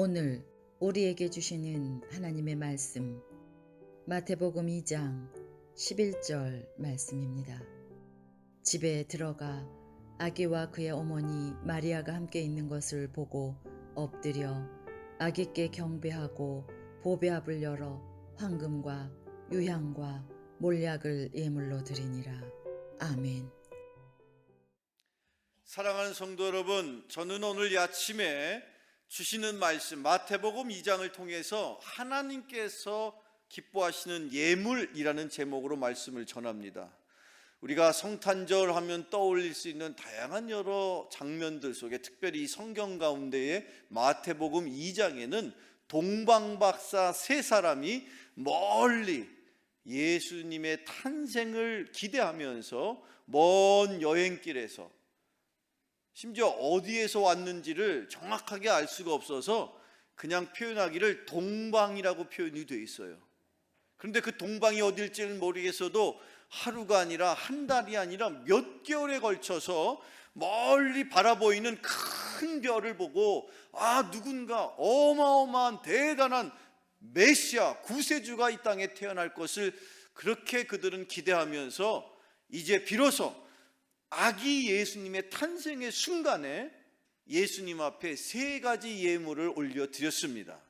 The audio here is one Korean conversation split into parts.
오늘 우리에게 주시는 하나님의 말씀 마태복음 2장 11절 말씀입니다. 집에 들어가 아기와 그의 어머니 마리아가 함께 있는 것을 보고 엎드려 아기께 경배하고 보배압을 열어 황금과 유향과 몰약을 예물로 드리니라. 아멘. 사랑하는 성도 여러분, 저는 오늘 이 아침에 주시는 말씀 마태복음 2장을 통해서 하나님께서 기뻐하시는 예물이라는 제목으로 말씀을 전합니다. 우리가 성탄절 하면 떠올릴 수 있는 다양한 여러 장면들 속에 특별히 이 성경 가운데의 마태복음 2장에는 동방박사 세 사람이 멀리 예수님의 탄생을 기대하면서 먼 여행길에서 심지어 어디에서 왔는지를 정확하게 알 수가 없어서 그냥 표현하기를 동방이라고 표현이 되어 있어요. 그런데 그 동방이 어딜지는 모르겠어도 하루가 아니라 한 달이 아니라 몇 개월에 걸쳐서 멀리 바라보이는 큰 별을 보고 아 누군가 어마어마한 대단한 메시아 구세주가 이 땅에 태어날 것을 그렇게 그들은 기대하면서 이제 비로소 아기 예수님의 탄생의 순간에 예수님 앞에 세 가지 예물을 올려 드렸습니다.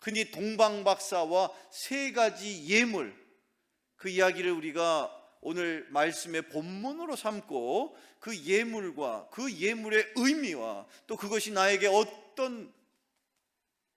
흔히 동방박사와 세 가지 예물 그 이야기를 우리가 오늘 말씀의 본문으로 삼고 그 예물과 그 예물의 의미와 또 그것이 나에게 어떤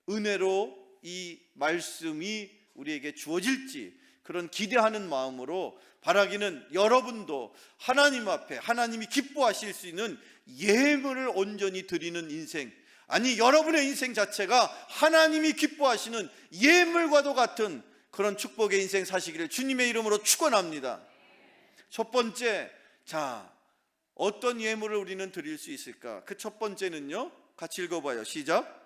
은혜로 이 말씀이 우리에게 주어질지 그런 기대하는 마음으로 바라기는 여러분도 하나님 앞에 하나님이 기뻐하실 수 있는 예물을 온전히 드리는 인생 아니 여러분의 인생 자체가 하나님이 기뻐하시는 예물과도 같은 그런 축복의 인생 사시기를 주님의 이름으로 축원합니다. 첫 번째 자 어떤 예물을 우리는 드릴 수 있을까? 그 첫 번째는요. 같이 읽어봐요. 시작.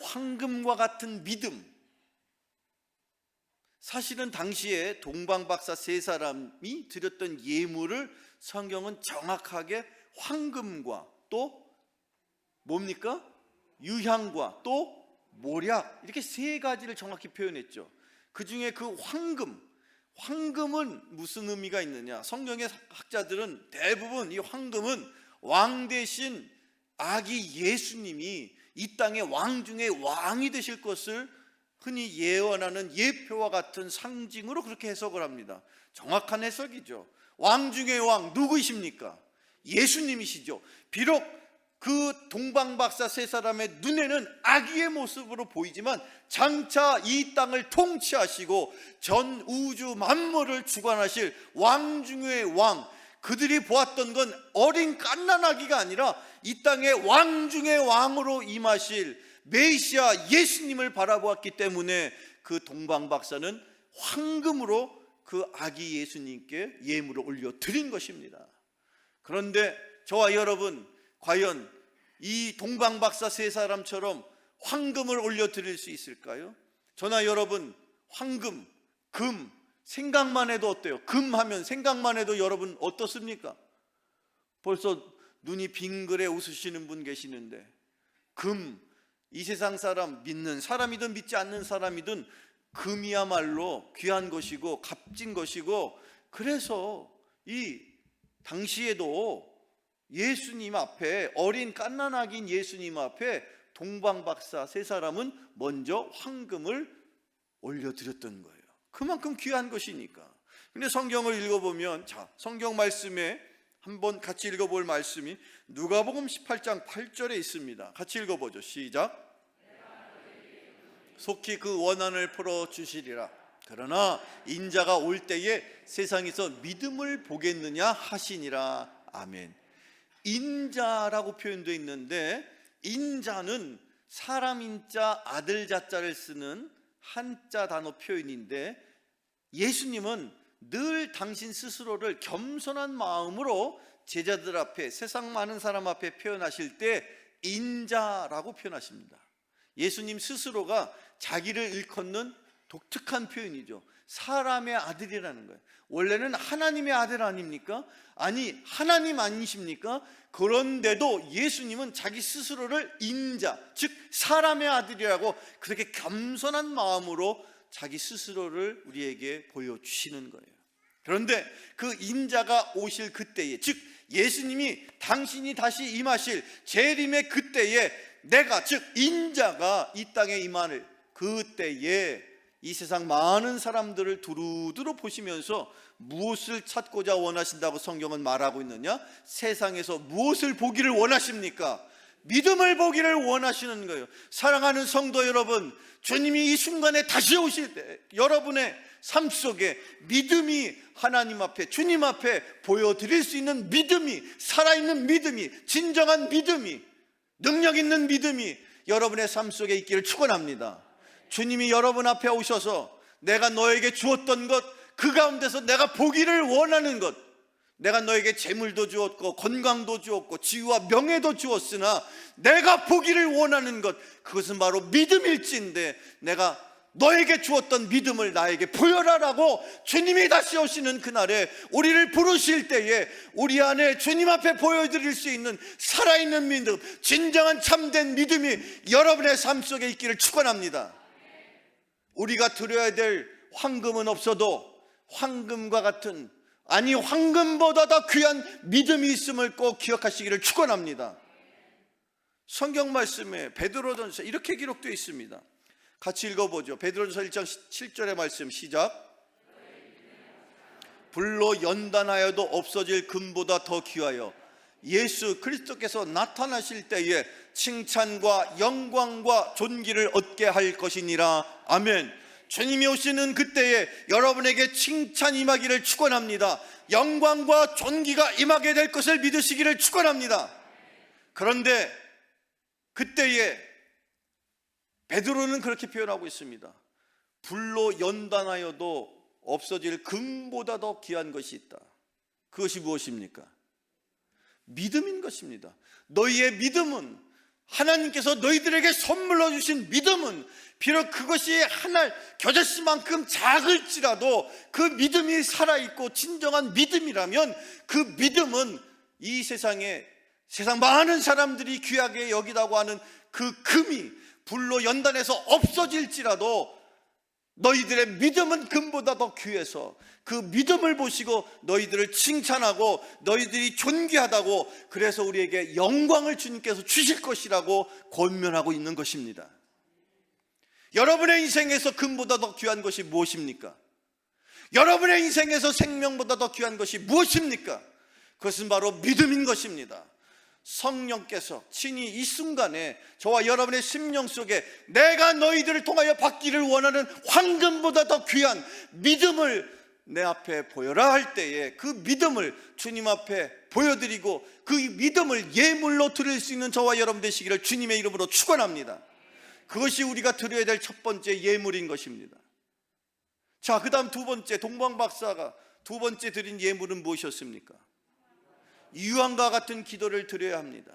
황금과 같은 믿음. 사실은 당시에 동방박사 세 사람이 드렸던 예물을 성경은 정확하게 황금과 또 뭡니까? 유향과 또 모략 이렇게 세 가지를 정확히 표현했죠. 그 중에 그 황금, 황금은 무슨 의미가 있느냐? 성경의 학자들은 대부분 이 황금은 왕 대신 아기 예수님이 이 땅의 왕 중에 왕이 되실 것을 흔히 예언하는 예표와 같은 상징으로 그렇게 해석을 합니다. 정확한 해석이죠. 왕 중의 왕 누구이십니까? 예수님이시죠. 비록 그 동방박사 세 사람의 눈에는 아기의 모습으로 보이지만 장차 이 땅을 통치하시고 전 우주 만물을 주관하실 왕 중의 왕 그들이 보았던 건 어린 깐난아기가 아니라 이 땅의 왕 중의 왕으로 임하실 메시아 예수님을 바라보았기 때문에 그 동방 박사는 황금으로 그 아기 예수님께 예물을 올려 드린 것입니다. 그런데 저와 여러분 과연 이 동방 박사 세 사람처럼 황금을 올려 드릴 수 있을까요? 저나 여러분 황금, 금 생각만 해도 어때요? 금 하면 생각만 해도 여러분 어떻습니까? 벌써 눈이 빙그레 웃으시는 분 계시는데 금, 이 세상 사람 믿는 사람이든 믿지 않는 사람이든 금이야말로 귀한 것이고 값진 것이고 그래서 이 당시에도 예수님 앞에 어린 깐난아기인 예수님 앞에 동방박사 세 사람은 먼저 황금을 올려드렸던 거예요. 그만큼 귀한 것이니까. 근데 성경을 읽어보면 자 성경 말씀에 한번 같이 읽어볼 말씀이 누가복음 18장 8절에 있습니다. 같이 읽어보죠. 시작. 속히 그 원한을 풀어 주시리라. 그러나 인자가 올 때에 세상에서 믿음을 보겠느냐 하시니라. 아멘. 인자라고 표현되어 있는데 인자는 사람 인자 아들 자자를 쓰는 한자 단어 표현인데 예수님은 늘 당신 스스로를 겸손한 마음으로 제자들 앞에 세상 많은 사람 앞에 표현하실 때 인자라고 표현하십니다. 예수님 스스로가 자기를 일컫는 독특한 표현이죠. 사람의 아들이라는 거예요. 원래는 하나님의 아들 아닙니까? 아니, 하나님 아니십니까? 그런데도 예수님은 자기 스스로를 인자, 즉 사람의 아들이라고 그렇게 겸손한 마음으로 자기 스스로를 우리에게 보여주시는 거예요. 그런데 그 인자가 오실 그때에, 즉 예수님이 당신이 다시 임하실 재림의 그때에 내가 즉 인자가 이 땅에 임하는 그때에 이 세상 많은 사람들을 두루두루 보시면서 무엇을 찾고자 원하신다고 성경은 말하고 있느냐? 세상에서 무엇을 보기를 원하십니까? 믿음을 보기를 원하시는 거예요. 사랑하는 성도 여러분, 주님이 이 순간에 다시 오실 때 여러분의 삶 속에 믿음이 하나님 앞에 주님 앞에 보여드릴 수 있는 믿음이 살아있는 믿음이 진정한 믿음이 능력 있는 믿음이 여러분의 삶 속에 있기를 축원합니다. 주님이 여러분 앞에 오셔서 내가 너에게 주었던 것 그 가운데서 내가 보기를 원하는 것 내가 너에게 재물도 주었고 건강도 주었고 지위와 명예도 주었으나 내가 보기를 원하는 것 그것은 바로 믿음일지인데 내가 너에게 주었던 믿음을 나에게 보여라라고 주님이 다시 오시는 그날에 우리를 부르실 때에 우리 안에 주님 앞에 보여드릴 수 있는 살아있는 믿음 진정한 참된 믿음이 여러분의 삶 속에 있기를 축원합니다. 우리가 드려야 될 황금은 없어도 황금과 같은 아니 황금보다 더 귀한 믿음이 있음을 꼭 기억하시기를 축원합니다. 성경 말씀에 베드로전서 이렇게 기록되어 있습니다. 같이 읽어보죠. 베드로전서 1장 7절의 말씀 시작. 불로 연단하여도 없어질 금보다 더 귀하여 예수 그리스도께서 나타나실 때에 칭찬과 영광과 존귀를 얻게 할 것이니라. 아멘. 주님이 오시는 그때에 여러분에게 칭찬 임하기를 축원합니다. 영광과 존귀가 임하게 될 것을 믿으시기를 축원합니다. 그런데 그때에 베드로는 그렇게 표현하고 있습니다. 불로 연단하여도 없어질 금보다 더 귀한 것이 있다. 그것이 무엇입니까? 믿음인 것입니다. 너희의 믿음은 하나님께서 너희들에게 선물로 주신 믿음은 비록 그것이 하나 겨자씨만큼 작을지라도 그 믿음이 살아있고 진정한 믿음이라면 그 믿음은 이 세상에 세상 많은 사람들이 귀하게 여기다고 하는 그 금이 불로 연단해서 없어질지라도 너희들의 믿음은 금보다 더 귀해서 그 믿음을 보시고 너희들을 칭찬하고 너희들이 존귀하다고 그래서 우리에게 영광을 주님께서 주실 것이라고 권면하고 있는 것입니다. 여러분의 인생에서 금보다 더 귀한 것이 무엇입니까? 여러분의 인생에서 생명보다 더 귀한 것이 무엇입니까? 그것은 바로 믿음인 것입니다. 성령께서 친히 이 순간에 저와 여러분의 심령 속에 내가 너희들을 통하여 받기를 원하는 황금보다 더 귀한 믿음을 내 앞에 보여라 할 때에 그 믿음을 주님 앞에 보여드리고 그 믿음을 예물로 드릴 수 있는 저와 여러분 되시기를 주님의 이름으로 축원합니다. 그것이 우리가 드려야 될 첫 번째 예물인 것입니다. 자, 그다음 두 번째 동방 박사가 두 번째 드린 예물은 무엇이었습니까? 유향과 같은 기도를 드려야 합니다.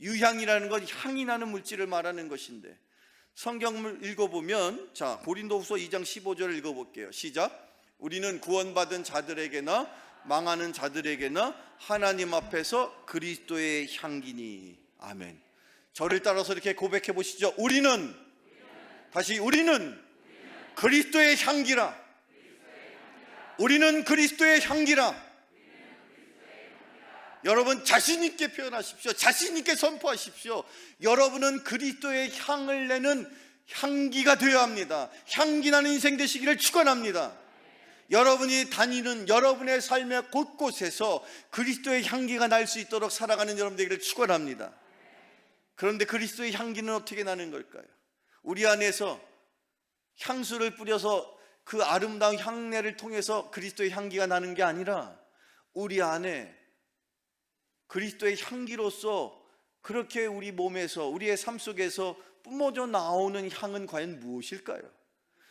유향이라는 건 향이 나는 물질을 말하는 것인데 성경을 읽어보면 자 고린도후서 2장 15절을 읽어볼게요. 시작. 우리는 구원받은 자들에게나 망하는 자들에게나 하나님 앞에서 그리스도의 향기니 아멘. 저를 따라서 이렇게 고백해 보시죠. 우리는 다시 우리는 그리스도의 향기라. 우리는 그리스도의 향기라. 여러분 자신 있게 표현하십시오. 자신 있게 선포하십시오. 여러분은 그리스도의 향을 내는 향기가 되어야 합니다. 향기 나는 인생 되시기를 축원합니다. 여러분이 다니는 여러분의 삶의 곳곳에서 그리스도의 향기가 날 수 있도록 살아가는 여러분 되기를 축원합니다. 그런데 그리스도의 향기는 어떻게 나는 걸까요? 우리 안에서 향수를 뿌려서 그 아름다운 향내를 통해서 그리스도의 향기가 나는 게 아니라 우리 안에 그리스도의 향기로서 그렇게 우리 몸에서 우리의 삶 속에서 뿜어져 나오는 향은 과연 무엇일까요?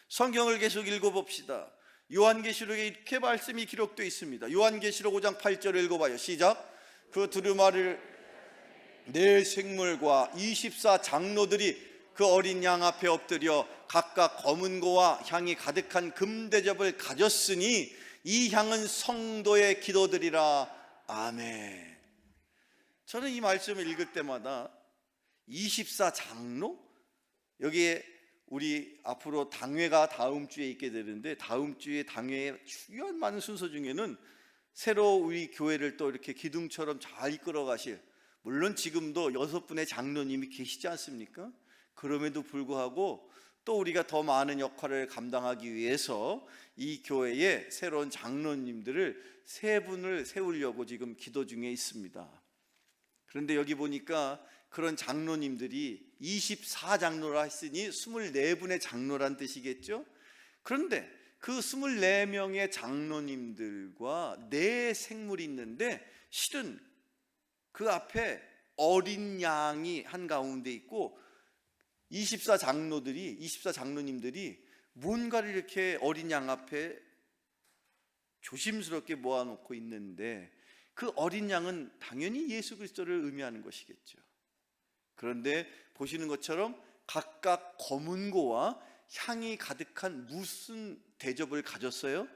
성경을 계속 읽어봅시다. 요한계시록에 이렇게 말씀이 기록되어 있습니다. 요한계시록 5장 8절을 읽어봐요. 시작. 그 두루마리를 네 생물과 24 장로들이 그 어린 양 앞에 엎드려 각각 검은 고와 향이 가득한 금대접을 가졌으니 이 향은 성도의 기도들이라. 아멘. 저는 이 말씀을 읽을 때마다 24 장로 여기에 우리 앞으로 당회가 다음 주에 있게 되는데 다음 주에 당회의 중요한 많은 순서 중에는 새로 우리 교회를 또 이렇게 기둥처럼 잘 이끌어 가실 물론 지금도 여섯 분의 장로님이 계시지 않습니까? 그럼에도 불구하고 또 우리가 더 많은 역할을 감당하기 위해서 이 교회에 새로운 장로님들을 세 분을 세우려고 지금 기도 중에 있습니다. 그런데 여기 보니까 그런 장로님들이 24장로라 했으니 24분의 장로란 뜻이겠죠? 그런데 그 24명의 장로님들과 네 생물이 있는데 실은 그 앞에 어린 양이 한 가운데 있고 24 장로들이 24 장로님들이 뭔가를 이렇게 어린 양 앞에 조심스럽게 모아놓고 있는데 그 어린 양은 당연히 예수 그리스도를 의미하는 것이겠죠. 그런데 보시는 것처럼 각각 검은 고와 향이 가득한 무슨 대접을 가졌어요?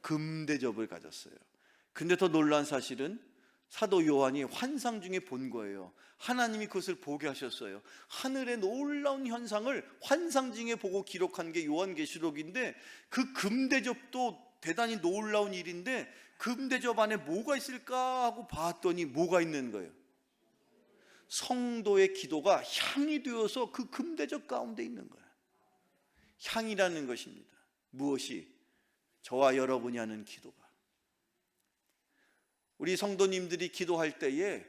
금 대접을 가졌어요. 근데 더 놀란 사실은 사도 요한이 환상 중에 본 거예요. 하나님이 그것을 보게 하셨어요. 하늘의 놀라운 현상을 환상 중에 보고 기록한 게 요한계시록인데 그 금대접도 대단히 놀라운 일인데 금대접 안에 뭐가 있을까 하고 봤더니 뭐가 있는 거예요. 성도의 기도가 향이 되어서 그 금대접 가운데 있는 거예요. 향이라는 것입니다. 무엇이 저와 여러분이 하는 기도가 우리 성도님들이 기도할 때에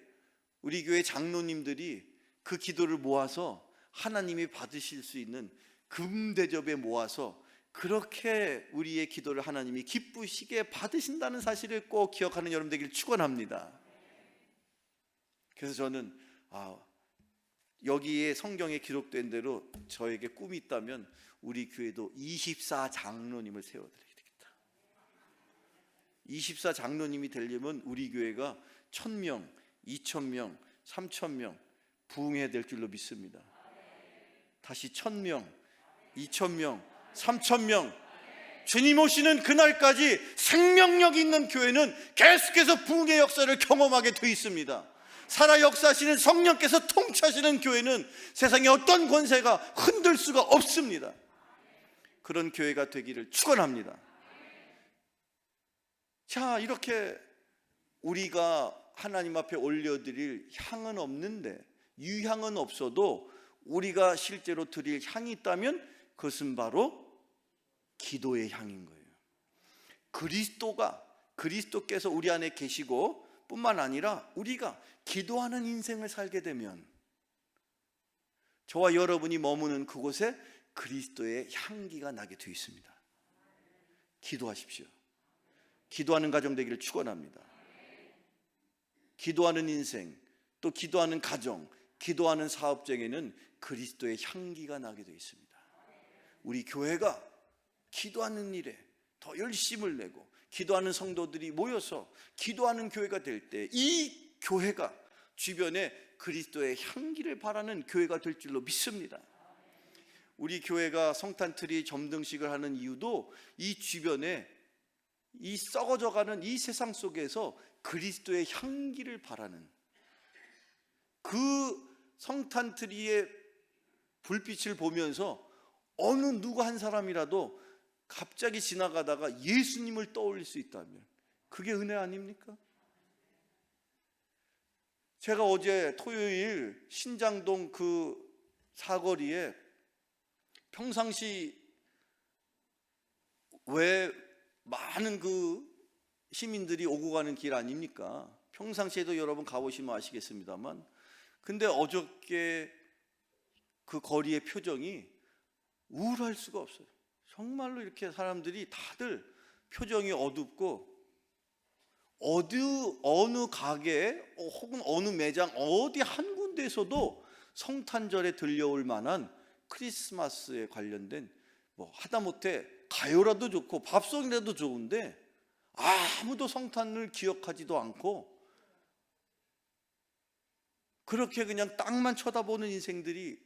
우리 교회 장로님들이 그 기도를 모아서 하나님이 받으실 수 있는 금대접에 모아서 그렇게 우리의 기도를 하나님이 기쁘시게 받으신다는 사실을 꼭 기억하는 여러분 되길 축원합니다. 그래서 저는 아 여기에 성경에 기록된 대로 저에게 꿈이 있다면 우리 교회도 24 장로님을 세워드리겠다. 24 장로님이 되려면 우리 교회가 1000명, 2000명, 3000명 부흥해야 될 줄로 믿습니다. 다시 1000명, 2000명, 3000명 주님 오시는 그날까지 생명력 있는 교회는 계속해서 부흥의 역사를 경험하게 돼 있습니다. 살아 역사하시는 성령께서 통치하시는 교회는 세상에 어떤 권세가 흔들 수가 없습니다. 그런 교회가 되기를 축원합니다. 자, 이렇게 우리가 하나님 앞에 올려드릴 향은 없는데 유향은 없어도 우리가 실제로 드릴 향이 있다면 그것은 바로 기도의 향인 거예요. 그리스도가 그리스도께서 우리 안에 계시고 뿐만 아니라 우리가 기도하는 인생을 살게 되면 저와 여러분이 머무는 그곳에 그리스도의 향기가 나게 되어 있습니다. 기도하십시오. 기도하는 가정 되기를 축원합니다. 기도하는 인생, 또 기도하는 가정, 기도하는 사업장에는 그리스도의 향기가 나게 되어 있습니다. 우리 교회가 기도하는 일에 더 열심을 내고 기도하는 성도들이 모여서 기도하는 교회가 될 때 이 교회가 주변에 그리스도의 향기를 바라는 교회가 될 줄로 믿습니다. 우리 교회가 성탄트리 점등식을 하는 이유도 이 주변에 이 썩어져가는 이 세상 속에서 그리스도의 향기를 바라는 그 성탄트리의 불빛을 보면서 어느 누구 한 사람이라도 갑자기 지나가다가 예수님을 떠올릴 수 있다면 그게 은혜 아닙니까? 제가 어제 토요일 신장동 그 사거리에 평상시 왜 많은 그 시민들이 오고 가는 길 아닙니까? 평상시에도 여러분 가보시면 아시겠습니다만 근데 어저께 그 거리의 표정이 우울할 수가 없어요. 정말로 이렇게 사람들이 다들 표정이 어둡고 어디 어느 가게 어, 혹은 어느 매장 어디 한 군데에서도 성탄절에 들려올 만한 크리스마스에 관련된 뭐 하다못해 가요라도 좋고 밥송이라도 좋은데 아무도 성탄을 기억하지도 않고 그렇게 그냥 땅만 쳐다보는 인생들이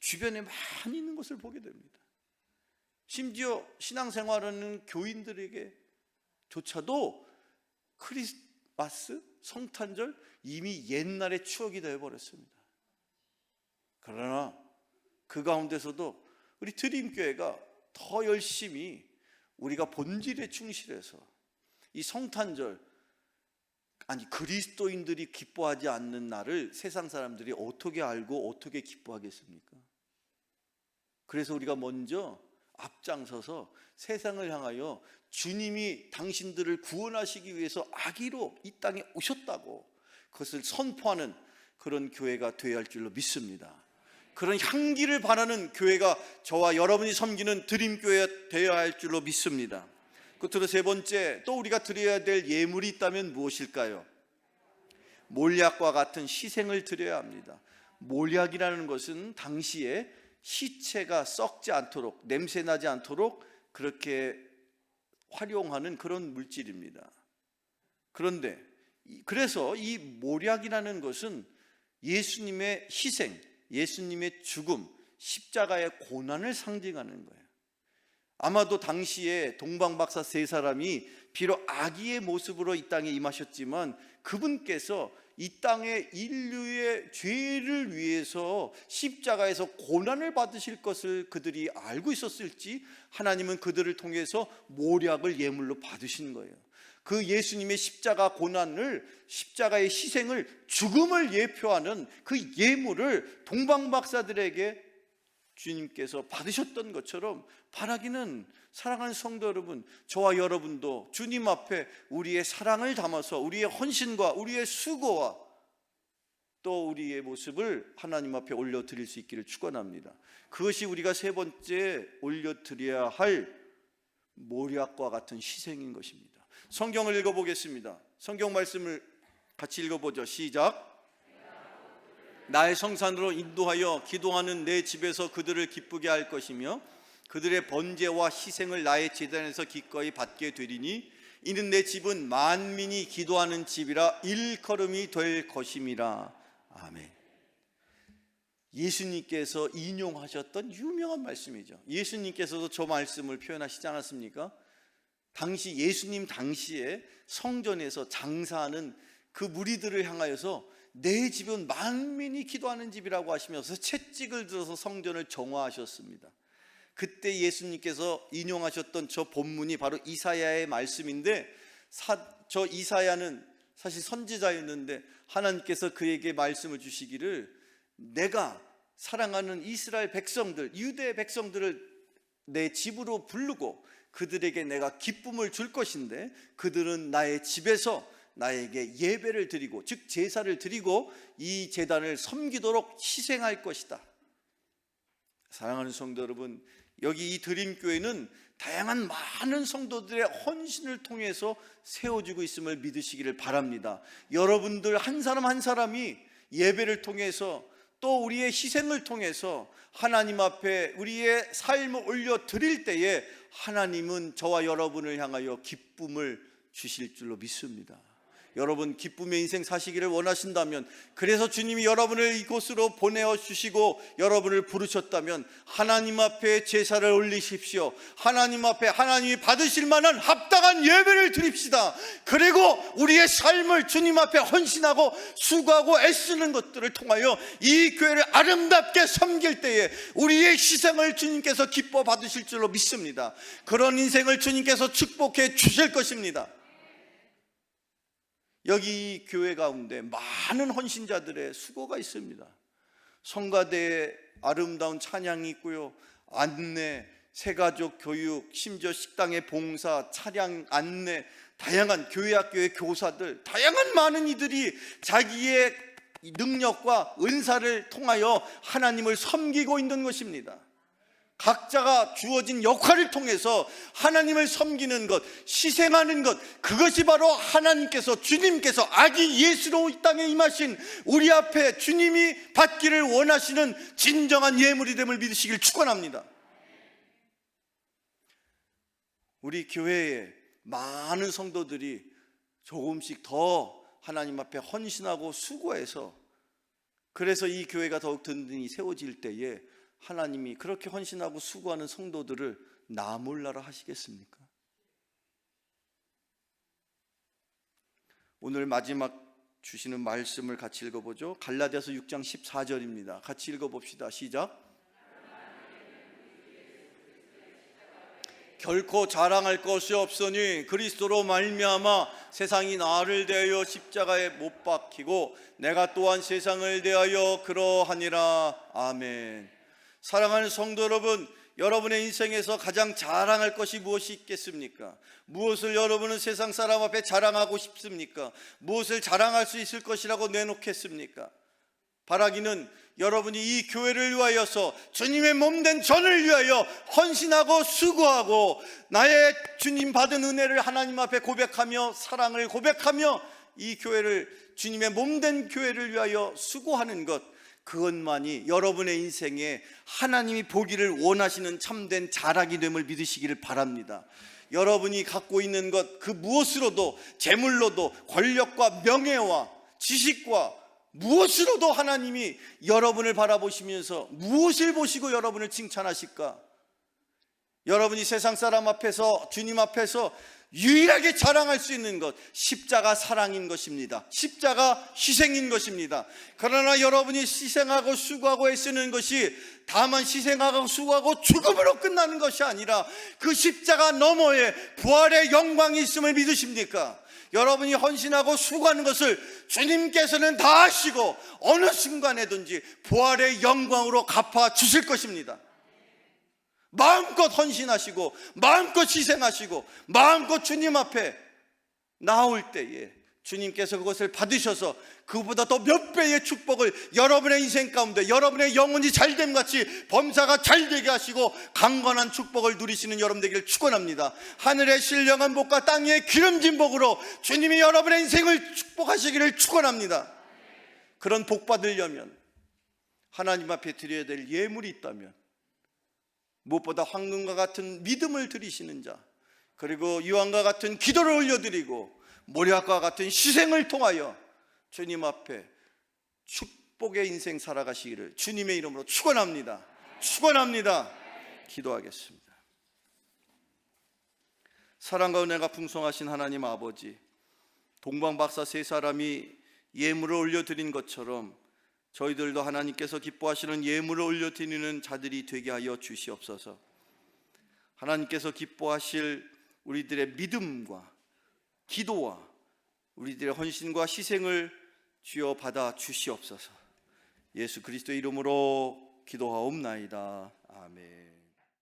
주변에 많이 있는 것을 보게 됩니다. 심지어 신앙생활하는 교인들에게 조차도 크리스마스 성탄절 이미 옛날의 추억이 되어 버렸습니다. 그러나 그 가운데서도 우리 드림교회가 더 열심히 우리가 본질에 충실해서 이 성탄절 아니 그리스도인들이 기뻐하지 않는 날을 세상 사람들이 어떻게 알고 어떻게 기뻐하겠습니까? 그래서 우리가 먼저 앞장서서 세상을 향하여 주님이 당신들을 구원하시기 위해서 아기로 이 땅에 오셨다고 그것을 선포하는 그런 교회가 되어야 할 줄로 믿습니다. 그런 향기를 바라는 교회가 저와 여러분이 섬기는 드림교회가 되어야 할 줄로 믿습니다. 끝으로 세 번째 또 우리가 드려야 될 예물이 있다면 무엇일까요? 몰약과 같은 희생을 드려야 합니다. 몰약이라는 것은 당시에 시체가 썩지 않도록 냄새 나지 않도록 그렇게 활용하는 그런 물질입니다. 그런데 이- 그래서 이 몰약이라는 것은 예수님의 희생, 예수님의 죽음, 십자가의 고난을 상징하는 거예요. 아마도 당시에 동방박사 세 사람이 비록 아기의 모습으로 이 땅에 임하셨지만 그분께서 이 땅의 인류의 죄를 위해서 십자가에서 고난을 받으실 것을 그들이 알고 있었을지 하나님은 그들을 통해서 모략을 예물로 받으신 거예요. 그 예수님의 십자가 고난을 십자가의 희생을 죽음을 예표하는 그 예물을 동방박사들에게 주님께서 받으셨던 것처럼 바라기는 사랑하는 성도 여러분, 저와 여러분도 주님 앞에 우리의 사랑을 담아서 우리의 헌신과 우리의 수고와 또 우리의 모습을 하나님 앞에 올려드릴 수 있기를 축원합니다. 그것이 우리가 세 번째 올려드려야 할 모략과 같은 희생인 것입니다. 성경을 읽어보겠습니다. 성경 말씀을 같이 읽어보죠. 시작. 나의 성산으로 인도하여 기도하는 내 집에서 그들을 기쁘게 할 것이며 그들의 번제와 희생을 나의 제단에서 기꺼이 받게 되리니 이는 내 집은 만민이 기도하는 집이라 일컬음이 될 것임이라 아멘. 예수님께서 인용하셨던 유명한 말씀이죠. 예수님께서도 저 말씀을 표현하시지 않았습니까? 당시 예수님 당시에 성전에서 장사하는 그 무리들을 향하여서 내 집은 만민이 기도하는 집이라고 하시면서 채찍을 들어서 성전을 정화하셨습니다. 그때 예수님께서 인용하셨던 저 본문이 바로 이사야의 말씀인데 사- 저 이사야는 사실 선지자였는데 하나님께서 그에게 말씀을 주시기를 내가 사랑하는 이스라엘 백성들 유대 백성들을 내 집으로 부르고 그들에게 내가 기쁨을 줄 것인데 그들은 나의 집에서 나에게 예배를 드리고 즉 제사를 드리고 이 제단을 섬기도록 희생할 것이다. 사랑하는 성도 여러분, 여기 이 드림교회는 다양한 많은 성도들의 헌신을 통해서 세워지고 있음을 믿으시기를 바랍니다. 여러분들 한 사람 한 사람이 예배를 통해서 또 우리의 희생을 통해서 하나님 앞에 우리의 삶을 올려 드릴 때에 하나님은 저와 여러분을 향하여 기쁨을 주실 줄로 믿습니다. 여러분 기쁨의 인생 사시기를 원하신다면 그래서 주님이 여러분을 이곳으로 보내어 주시고 여러분을 부르셨다면 하나님 앞에 제사를 올리십시오. 하나님 앞에 하나님이 받으실 만한 합당한 예배를 드립시다. 그리고 우리의 삶을 주님 앞에 헌신하고 수고하고 애쓰는 것들을 통하여 이 교회를 아름답게 섬길 때에 우리의 희생을 주님께서 기뻐 받으실 줄로 믿습니다. 그런 인생을 주님께서 축복해 주실 것입니다. 여기 이 교회 가운데 많은 헌신자들의 수고가 있습니다. 성가대에 아름다운 찬양이 있고요. 안내, 새가족 교육, 심지어 식당의 봉사, 차량 안내, 다양한 교회 학교의 교사들, 다양한 많은 이들이 자기의 능력과 은사를 통하여 하나님을 섬기고 있는 것입니다. 각자가 주어진 역할을 통해서 하나님을 섬기는 것, 희생하는 것, 그것이 바로 하나님께서, 주님께서 아기 예수로 이 땅에 임하신 우리 앞에 주님이 받기를 원하시는 진정한 예물이 됨을 믿으시길 축원합니다. 우리 교회에 많은 성도들이 조금씩 더 하나님 앞에 헌신하고 수고해서 그래서 이 교회가 더욱 든든히 세워질 때에 하나님이 그렇게 헌신하고 수고하는 성도들을 나 몰라라 하시겠습니까? 오늘 마지막 주시는 말씀을 같이 읽어보죠. 갈라디아서 6장 14절입니다. 같이 읽어봅시다. 시작. 결코 자랑할 것이 없으니 그리스도로 말미암아 세상이 나를 대하여 십자가에 못 박히고 내가 또한 세상을 대하여 그러하니라 아멘. 사랑하는 성도 여러분, 여러분의 인생에서 가장 자랑할 것이 무엇이 있겠습니까? 무엇을 여러분은 세상 사람 앞에 자랑하고 싶습니까? 무엇을 자랑할 수 있을 것이라고 내놓겠습니까? 바라기는 여러분이 이 교회를 위하여서 주님의 몸 된 전을 위하여 헌신하고 수고하고 나의 주님 받은 은혜를 하나님 앞에 고백하며 사랑을 고백하며 이 교회를 주님의 몸 된 교회를 위하여 수고하는 것 그것만이 여러분의 인생에 하나님이 보기를 원하시는 참된 자락이 됨을 믿으시기를 바랍니다. 여러분이 갖고 있는 것 그 무엇으로도 재물로도 권력과 명예와 지식과 무엇으로도 하나님이 여러분을 바라보시면서 무엇을 보시고 여러분을 칭찬하실까? 여러분이 세상 사람 앞에서 주님 앞에서 유일하게 자랑할 수 있는 것 십자가 사랑인 것입니다. 십자가 희생인 것입니다. 그러나 여러분이 희생하고 수고하고 애쓰는 것이 다만 희생하고 수고하고 죽음으로 끝나는 것이 아니라 그 십자가 너머에 부활의 영광이 있음을 믿으십니까? 여러분이 헌신하고 수고하는 것을 주님께서는 다 아시고 어느 순간에든지 부활의 영광으로 갚아 주실 것입니다. 마음껏 헌신하시고 마음껏 희생하시고 마음껏 주님 앞에 나올 때에 주님께서 그것을 받으셔서 그보다 더 몇 배의 축복을 여러분의 인생 가운데 여러분의 영혼이 잘됨 같이 범사가 잘 되게 하시고 강건한 축복을 누리시는 여러분 되기를 축원합니다. 하늘의 신령한 복과 땅의 기름진 복으로 주님이 여러분의 인생을 축복하시기를 축원합니다. 그런 복 받으려면 하나님 앞에 드려야 될 예물이 있다면 무엇보다 황금과 같은 믿음을 드리시는 자, 그리고 유황과 같은 기도를 올려드리고 모략과 같은 희생을 통하여 주님 앞에 축복의 인생 살아가시기를 주님의 이름으로 축원합니다. 축원합니다. 기도하겠습니다. 사랑과 은혜가 풍성하신 하나님 아버지, 동방 박사 세 사람이 예물을 올려드린 것처럼 저희들도 하나님께서 기뻐하시는 예물을 올려 드리는 자들이 되게 하여 주시옵소서. 하나님께서 기뻐하실 우리들의 믿음과 기도와 우리들의 헌신과 희생을 주여 받아 주시옵소서. 예수 그리스도 이름으로 기도하옵나이다. 아멘.